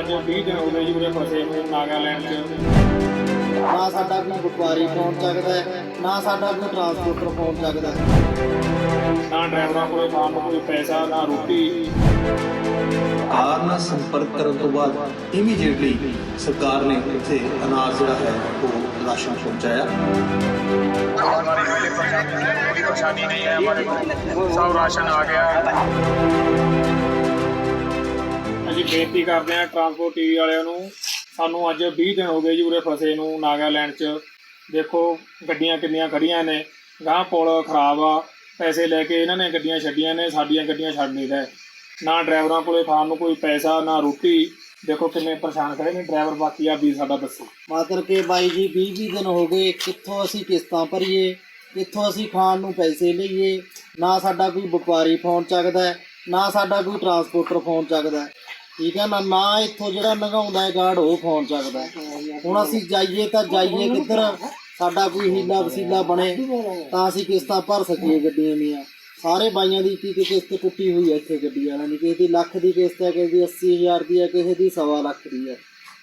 ਅੱਜ 20 ਦਿਨ ਹੋ ਗਏ ਜੀ ਉਰੇ ਫਸੇ ਹੋਏ ਨਾਗਾਲੈਂਡ 'ਚ। ਨਾ ਸਾਡਾ ਕੋਈ ਵਪਾਰੀ ਫੋਨ ਚੱਕਦਾ ਹੈ ਨਾ ਸਾਡਾ ਕੋਈ ਟਰਾਂਸਪੋਰਟਰ ਫੋਨ ਚੱਕਦਾ ਨਾ ਡਰਾਈਵਰਾਂ ਕੋਲੇ ਫਾਰਮ ਕੋਈ ਪੈਸਾ ਨਾ ਰੋਟੀ। ਸਰਕਾਰ ਨਾਲ ਸੰਪਰਕ ਕਰਨ ਤੋਂ ਬਾਅਦ ਇਮੀਡੀਏਟਲੀ ਸਰਕਾਰ ਨੇ ਉੱਥੇ ਅਨਾਜ ਜਿਹੜਾ ਹੈ ਉਹ ਰਾਸ਼ਨ ਪਹੁੰਚਾਇਆ। ਪਰੇਸ਼ਾਨੀ ਨਹੀਂ ਹੈ ਹਮਾਰੇ ਕੋਲ ਸਭ ਰਾਸ਼ਨ ਆ ਗਿਆ ਹੈ। ਅਸੀਂ ਬੇਨਤੀ ਕਰਦੇ ਹਾਂ ਟਰਾਂਸਪੋਰਟ ਟੀਵੀ ਵਾਲਿਆਂ ਨੂੰ। ਸਾਨੂੰ ਅੱਜ 20 ਦਿਨ ਹੋ ਗਏ ਜੀ ਉਰੇ ਫਸੇ ਨੂੰ ਨਾਗਾਲੈਂਡ 'ਚ। ਦੇਖੋ, ਗੱਡੀਆਂ ਕਿੰਨੀਆਂ ਖੜੀਆਂ ਨੇ। ਗਾਂ ਪੁਲ ਖਰਾਬ ਆ। ਪੈਸੇ ਲੈ ਕੇ ਇਹਨਾਂ ਨੇ ਗੱਡੀਆਂ ਛੱਡੀਆਂ ਨੇ, ਸਾਡੀਆਂ ਗੱਡੀਆਂ ਛੱਡ ਨਹੀਂ ਰਹੇ ਨਾ ਡਰਾਈਵਰਾਂ ਕੋਲੇ ਖਾਣ ਨੂੰ ਕੋਈ ਪੈਸਾ, ਨਾ ਰੋਟੀ। ਦੇਖੋ ਕਿੰਨੇ ਪਰੇਸ਼ਾਨ ਖੜੇ ਨੇ ਡਰਾਈਵਰ, ਬਾਕੀ ਆ ਵੀ ਸਾਡਾ ਦੱਸੋ। ਮਤਲਬ ਕਿ ਬਾਈ ਜੀ 20 20 ਦਿਨ ਹੋ ਗਏ, ਕਿੱਥੋਂ ਅਸੀਂ ਕਿਸ਼ਤਾਂ ਭਰੀਏ, ਕਿੱਥੋਂ ਅਸੀਂ ਖਾਣ ਨੂੰ ਪੈਸੇ ਲਈਏ? ਨਾ ਸਾਡਾ ਕੋਈ ਵਪਾਰੀ ਫੋਨ ਚੱਕਦਾ ਨਾ ਸਾਡਾ ਕੋਈ ਟਰਾਂਸਪੋਰਟਰ ਫੋਨ ਚੱਕਦਾ ਠੀਕ ਹੈ ਨਾ ਨਾ ਇੱਥੋਂ ਜਿਹੜਾ ਲੰਘਾਉਂਦਾ ਹੈ ਗਾਰਡ ਉਹ ਫੋਨ ਚੱਕਦਾ ਹੈ। ਹੁਣ ਅਸੀਂ ਜਾਈਏ ਤਾਂ ਜਾਈਏ ਕਿੱਧਰ, ਸਾਡਾ ਕੋਈ ਹੀਲਾ ਵਸੀਲਾ ਬਣੇ, ਤਾਂ ਅਸੀਂ ਕਿਸ਼ਤਾਂ ਭਰ ਸਕੀਏ ਗੱਡੀਆਂ ਦੀਆਂ। ਸਾਰੇ ਬਾਈਆਂ ਦੀ ਇੱਕ ਕਿਸ਼ਤ ਟੁੱਟੀ ਹੋਈ ਹੈ ਇੱਥੇ ਗੱਡੀ ਵਾਲਿਆਂ ਦੀ। ਕਿਸੇ ਦੀ ਲੱਖ ਦੀ ਕਿਸ਼ਤ ਹੈ, ਕਿਸੇ ਦੀ 80000 ਦੀ ਹੈ, ਕਿਸੇ ਦੀ ਸਵਾ ਲੱਖ ਦੀ ਹੈ।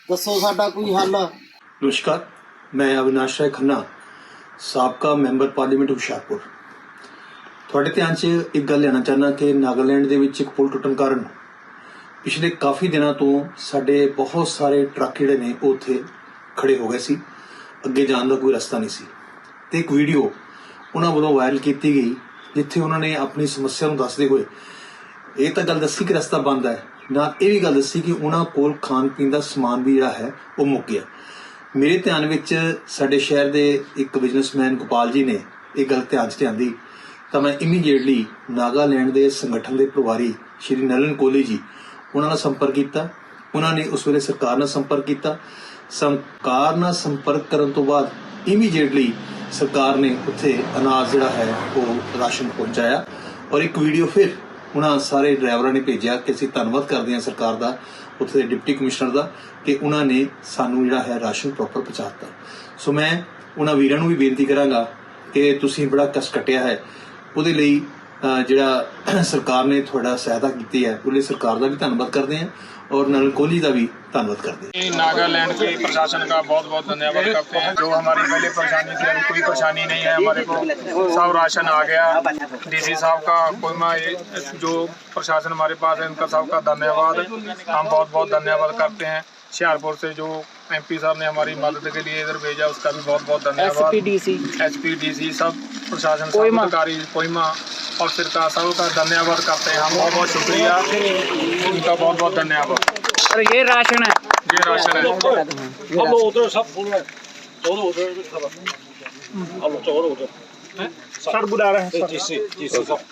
ਦੱਸੋ ਸਾਡਾ ਕੋਈ ਹੱਲ? ਨਮਸਕਾਰ, ਮੈਂ ਅਵਿਨਾਸ਼ ਰਾਏ ਖੰਨਾ, ਸਾਬਕਾ ਮੈਂਬਰ ਪਾਰਲੀਮੈਂਟ ਹੁਸ਼ਿਆਰਪੁਰ। ਤੁਹਾਡੇ ਧਿਆਨ 'ਚ ਇੱਕ ਗੱਲ ਲੈਣਾ ਚਾਹੁੰਦਾ ਕਿ ਨਾਗਾਲੈਂਡ ਦੇ ਵਿੱਚ ਇੱਕ ਪੁਲ ਟੁੱਟਣ ਕਾਰਨ ਪਿਛਲੇ ਕਾਫੀ ਦਿਨਾਂ ਤੋਂ ਸਾਡੇ ਬਹੁਤ ਸਾਰੇ ਟਰੱਕ ਜਿਹੜੇ ਨੇ, ਉਹ ਉੱਥੇ ਖੜੇ ਹੋ ਗਏ ਸੀ। ਅੱਗੇ ਜਾਣ ਦਾ ਕੋਈ ਰਸਤਾ ਨਹੀਂ ਸੀ। ਤੇ ਇੱਕ ਵੀਡੀਓ ਉਹਨਾਂ ਵੱਲੋਂ ਵਾਇਰਲ ਕੀਤੀ ਗਈ, ਜਿੱਥੇ ਉਹਨਾਂ ਨੇ ਆਪਣੀ ਸਮੱਸਿਆ ਨੂੰ ਦੱਸਦੇ ਹੋਏ ਇਹ ਤਾਂ ਗੱਲ ਦੱਸੀ ਕਿ ਰਸਤਾ ਬੰਦ ਹੈ। ਨਾਲ ਇਹ ਵੀ ਗੱਲ ਦੱਸੀ ਕਿ ਉਹਨਾਂ ਕੋਲ ਖਾਣ ਪੀਣ ਦਾ ਸਮਾਨ ਵੀ ਜਿਹੜਾ ਹੈ, ਉਹ ਮੁੱਕ ਗਿਆ। ਮੇਰੇ ਧਿਆਨ ਵਿੱਚ ਸਾਡੇ ਸ਼ਹਿਰ ਦੇ ਇੱਕ ਬਿਜ਼ਨਸਮੈਨ ਗੋਪਾਲ ਜੀ ਨੇ ਇਹ ਗੱਲ ਧਿਆਨ 'ਚ ਲਿਆਂਦੀ। ਤਾਂ ਮੈਂ ਇਮੀਡੀਏਟਲੀ ਨਾਗਾਲੈਂਡ ਦੇ ਸੰਗਠਨ ਦੇ ਪ੍ਰਭਾਰੀ ਸ਼੍ਰੀ ਨਲਨ ਕੋਹਲੀ ਜੀ ਉਹਨਾਂ ਨਾਲ ਸੰਪਰਕ ਕੀਤਾ। ਉਹਨਾਂ ਨੇ ਉਸ ਵੇਲੇ ਸਰਕਾਰ ਨਾਲ ਸੰਪਰਕ ਕੀਤਾ। ਸਰਕਾਰ ਨਾਲ ਸੰਪਰਕ ਕਰਨ ਤੋਂ ਬਾਅਦ ਇਮੀਡੀਏਟਲੀ ਸਰਕਾਰ ਨੇ ਉੱਥੇ ਅਨਾਜ ਜਿਹੜਾ ਹੈ ਉਹ ਰਾਸ਼ਨ ਪਹੁੰਚਾਇਆ। ਔਰ ਇੱਕ ਵੀਡੀਓ ਫਿਰ ਉਹਨਾਂ ਸਾਰੇ ਡਰਾਈਵਰਾਂ ਨੇ ਭੇਜਿਆ ਕਿ ਅਸੀਂ ਧੰਨਵਾਦ ਕਰਦੇ ਹਾਂ ਸਰਕਾਰ ਦਾ, ਉੱਥੇ ਦੇ ਡਿਪਟੀ ਕਮਿਸ਼ਨਰ ਦਾ, ਕਿ ਉਹਨਾਂ ਨੇ ਸਾਨੂੰ ਜਿਹੜਾ ਹੈ ਰਾਸ਼ਨ ਪ੍ਰੋਪਰ ਪਹੁੰਚਾਤਾ। ਸੋ ਮੈਂ ਉਹਨਾਂ ਵੀਰਾਂ ਨੂੰ ਵੀ ਬੇਨਤੀ ਕਰਾਂਗਾ ਕਿ ਤੁਸੀਂ ਬੜਾ ਕਸ਼ਟ ਕੱਟਿਆ ਹੈ। ਉਹਦੇ ਲਈ ਜਿਹੜਾ ਸਰਕਾਰ ਨੇ ਤੁਹਾਡਾ ਸਹਾਇਤਾ ਕੀਤੀ ਹੈ ਉਹਦੇ ਲਈ ਸਰਕਾਰ ਦਾ ਵੀ ਧੰਨਵਾਦ ਕਰਦੇ ਹਾਂ ਔਰ ਨਲ ਕੋਹਲੀ ਦਾ ਵੀ ਧੰਨਵਾਦ ਕਰਦੇ ਹਾਂ नागालैंड के प्रशासन का बहुत बहुत धन्यवाद करते हैं जो हमारी पहले परेशानी थी अभी कोई परेशानी नहीं है हमारे को सब राशन आ गया डीसी साहब का कोई मैं ये- जो प्रशासन हमारे पास है उनका सबका धन्यवाद हम बहुत बहुत धन्यवाद करते हैं हुशियारपुर से जो एमपी साहब ने हमारी मदद के लिए इधर भेजा उसका भी बहुत बहुत धन्यवाद एसपीडीसी एसपीडीसी सब प्रशासन सब अधिकारी और सिरका साहू का धन्यवाद करते हैं बहुत बहुत शुक्रिया। उनका बहुत बहुत धन्यवाद। और ये राशन है। ये राशन है। हम उधर सब फूल है चलो उधर सब हम लोग चलो उधर। सर बुला रहे हैं जी जी जी